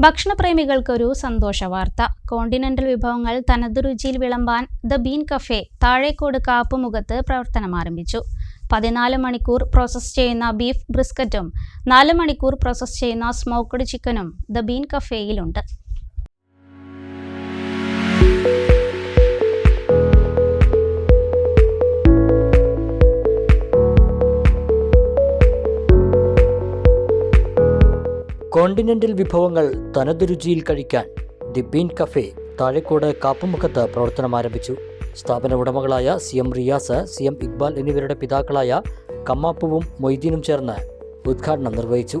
ഭക്ഷണപ്രേമികൾക്കൊരു സന്തോഷ വാർത്ത. കോണ്ടിനെന്റൽ വിഭവങ്ങൾ തനത് രുചിയിൽ വിളമ്പാൻ ദ ബീൻ കഫേ താഴേക്കോട് കാപ്പുമുഖത്ത് പ്രവർത്തനം ആരംഭിച്ചു. പതിനാല് മണിക്കൂർ പ്രോസസ്സ് ചെയ്യുന്ന ബീഫ് ബ്രിസ്ക്കറ്റും നാല് മണിക്കൂർ പ്രോസസ്സ് ചെയ്യുന്ന സ്മോക്ക്ഡ് ചിക്കനും ദ ബീൻ കഫേയിലുണ്ട്. കോണ്ടിനെന്റൽ വിഭവങ്ങൾ തനത് രുചിയിൽ കഴിക്കാൻ ദി ബീൻ കഫേ താഴെക്കോട് കാപ്പുമുഖത്ത് പ്രവർത്തനം ആരംഭിച്ചു. സ്ഥാപന ഉടമകളായ C M Riyas C M Iqbal എന്നിവരുടെ പിതാക്കളായ കമ്മാപ്പുവും മൊയ്തീനും ചേർന്ന് ഉദ്ഘാടനം നിർവഹിച്ചു.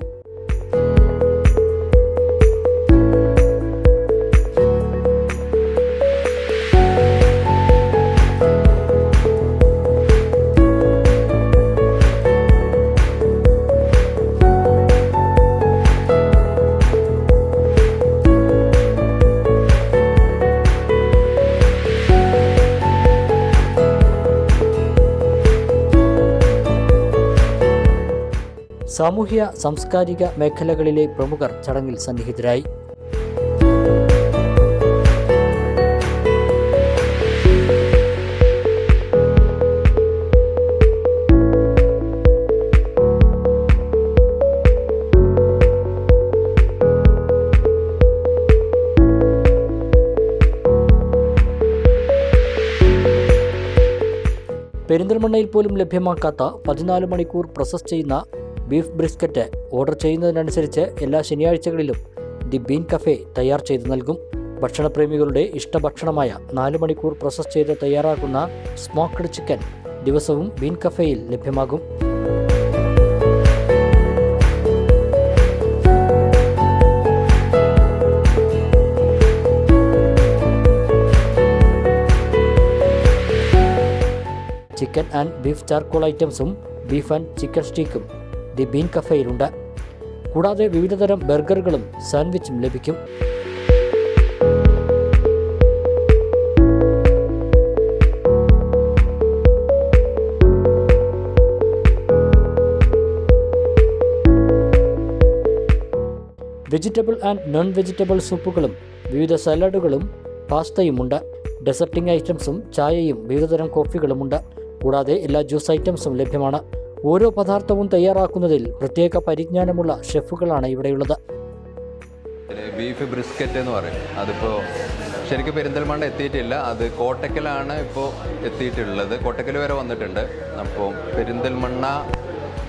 സാമൂഹ്യ സാംസ്കാരിക മേഖലകളിലെ പ്രമുഖർ ചടങ്ങിൽ സന്നിഹിതരായി. പെരിന്തൽമണ്ണയിൽ പോലും ലഭ്യമാക്കാത്ത പതിനാല് മണിക്കൂർ പ്രോസസ് ചെയ്യുന്ന ബീഫ് ബ്രിസ്ക്കറ്റ് ഓർഡർ ചെയ്യുന്നതിനനുസരിച്ച് എല്ലാ ശനിയാഴ്ചകളിലും ദി ബീൻ കഫേ തയ്യാർ ചെയ്തു നൽകും. ഭക്ഷണപ്രേമികളുടെ ഇഷ്ടഭക്ഷണമായ നാല് മണിക്കൂർ പ്രോസസ് ചെയ്ത് തയ്യാറാക്കുന്ന സ്മോക്ക്ഡ് ചിക്കൻ ദിവസവും ബീൻ കഫേയിൽ ലഭ്യമാകും. ചിക്കൻ ആൻഡ് ബീഫ് ചാർക്കോൾ ഐറ്റംസും ബീഫ് ആൻഡ് ചിക്കൻ സ്റ്റീക്കും ദി ബീൻ കഫേയിലുണ്ട്. കൂടാതെ വിവിധതരം ബർഗറുകളും സാൻഡ്വിച്ചും ലഭിക്കും. വെജിറ്റബിൾ ആൻഡ് നോൺ വെജിറ്റബിൾ സൂപ്പുകളും വിവിധ സലാഡുകളും പാസ്തയുമുണ്ട്. ഡെസർട്ടിംഗ് ഐറ്റംസും ചായയും വിവിധതരം കോഫികളുമുണ്ട്. കൂടാതെ എല്ലാ ജ്യൂസ് ഐറ്റംസും ലഭ്യമാണ്. ഓരോ പദാർത്ഥവും തയ്യാറാക്കുന്നതിൽ പ്രത്യേക പരിജ്ഞാനമുള്ള ഷെഫുകളാണ് ഇവിടെയുള്ളത്. ബീഫ് ബ്രിസ്ക്കറ്റ് എന്ന് പറയും. അതിപ്പോൾ ശരിക്കും പെരിന്തൽമണ്ണ എത്തിയിട്ടില്ല. അത് കോട്ടക്കലാണ് ഇപ്പോൾ എത്തിയിട്ടുള്ളത്. കോട്ടക്കൽ വരെ വന്നിട്ടുണ്ട്. അപ്പോൾ പെരിന്തൽമണ്ണ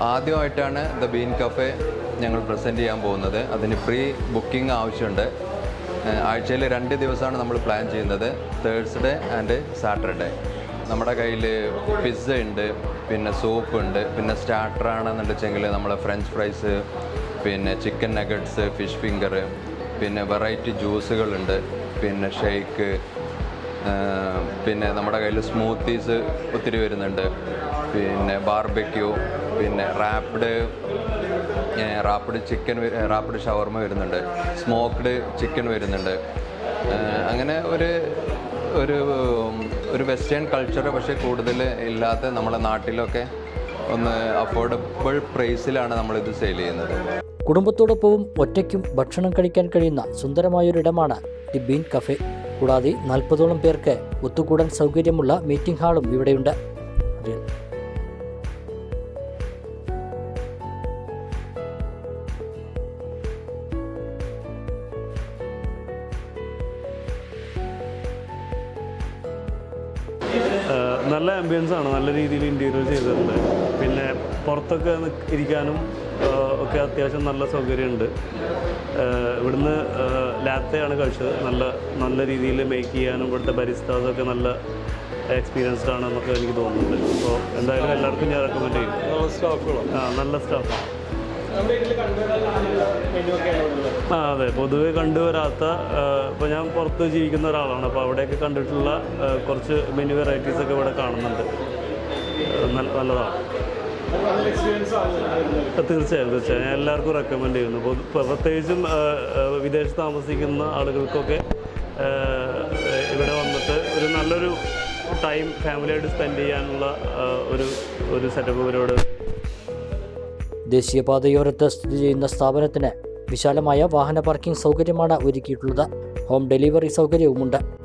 ആദ്യമായിട്ടാണ് ദ ബീൻ കഫേ ഞങ്ങൾ പ്രസന്റ് ചെയ്യാൻ പോകുന്നത്. അതിന് പ്രീ ബുക്കിംഗ് ആവശ്യമുണ്ട്. ആഴ്ചയിൽ രണ്ട് ദിവസമാണ് നമ്മൾ പ്ലാൻ ചെയ്യുന്നത്. തേഴ്സ്ഡേ ആൻഡ് സാറ്റർഡേ നമ്മുടെ കയ്യിൽ പിസ്സ ഉണ്ട് പിന്നെ സൂപ്പ് ഉണ്ട് പിന്നെ സ്റ്റാർട്ടർ ആണെന്നുണ്ടെച്ചെങ്കിൽ നമ്മൾ ഫ്രഞ്ച് ഫ്രൈസ് പിന്നെ ചിക്കൻ നഗറ്റ്സ് ഫിഷ് ഫിംഗർ പിന്നെ വെറൈറ്റി ജ്യൂസുകളുണ്ട് പിന്നെ ഷെയ്ക്ക് പിന്നെ നമ്മുടെ കയ്യിൽ സ്മൂത്തീസ് ഒത്തിരി വരുന്നുണ്ട് പിന്നെ ബാർബക്യൂ പിന്നെ rapid rapid chicken rapid shawarma വരുന്നുണ്ട് സ്മോക്ക്ഡ് ചിക്കൻ വരുന്നുണ്ട് അങ്ങനെ ഒരു ഒരു ഒരു വെസ്റ്റേൺ കൾച്ചർ പക്ഷേ കൂടുതൽ ഇല്ലാത്ത നമ്മുടെ നാട്ടിലൊക്കെ ഒന്ന് അഫോർഡബിൾ പ്രൈസിലാണ് നമ്മളിത് സെയിൽ ചെയ്യുന്നത്. കുടുംബത്തോടൊപ്പവും ഒറ്റയ്ക്കും ഭക്ഷണം കഴിക്കാൻ കഴിയുന്ന സുന്ദരമായൊരിടമാണ് ദി ബീൻ കഫേ. കൂടാതെ നാൽപ്പതോളം പേർക്ക് ഒത്തുകൂടാൻ സൗകര്യമുള്ള മീറ്റിംഗ് ഹാളും ഇവിടെയുണ്ട്. നല്ല ആംബിയൻസ് ആണ്. നല്ല രീതിയിൽ ഇന്റീരിയർ ചെയ്തിട്ടുണ്ട്. പിന്നെ പുറത്തൊക്കെ ഇരിക്കാനും ഒക്കെ അത്യാവശ്യം നല്ല സൗകര്യമുണ്ട്. ഇവിടുന്ന് ലാത്തയാണ് കഴിച്ചത്. നല്ല നല്ല രീതിയിൽ മേക്ക് ചെയ്യാനും ഇവിടുത്തെ ബരിസ്താസൊക്കെ നല്ല എക്സ്പീരിയൻസ്ഡ് ആണെന്നൊക്കെ എനിക്ക് തോന്നുന്നുണ്ട്. അപ്പോൾ എന്തായാലും എല്ലാവർക്കും ഞാൻ റെക്കമെൻഡ് ചെയ്യും നല്ല സ്റ്റാഫുകളാണ് ആ നല്ല സ്റ്റാഫാണ് ആ അതെ. പൊതുവെ കണ്ടുവരാത്ത ഇപ്പോൾ ഞാൻ പുറത്ത് ജീവിക്കുന്ന ഒരാളാണ്. അപ്പോൾ അവിടെയൊക്കെ കണ്ടിട്ടുള്ള കുറച്ച് മെനു വെറൈറ്റീസ് ഒക്കെ ഇവിടെ കാണുന്നുണ്ട്. നല്ലതാണ്. തീർച്ചയായും തീർച്ചയായും. ഞാൻ എല്ലാവർക്കും റെക്കമെൻഡ് ചെയ്യുന്നു. പ്രത്യേകിച്ചും വിദേശത്ത് താമസിക്കുന്ന ആളുകൾക്കൊക്കെ ഇവിടെ വന്നിട്ട് ഒരു നല്ലൊരു ടൈം ഫാമിലിയായിട്ട് സ്പെൻഡ് ചെയ്യാനുള്ള ഒരു ഒരു സെറ്റപ്പ് ഇവരോട് ദേശീയപാതയോരത്ത് സ്ഥിതി ചെയ്യുന്ന സ്ഥാപനത്തിന് വിശാലമായ വാഹന പാർക്കിംഗ് സൗകര്യമാണ് ഒരുക്കിയിട്ടുള്ളത്. Home delivery സൗകര്യവുമുണ്ട്.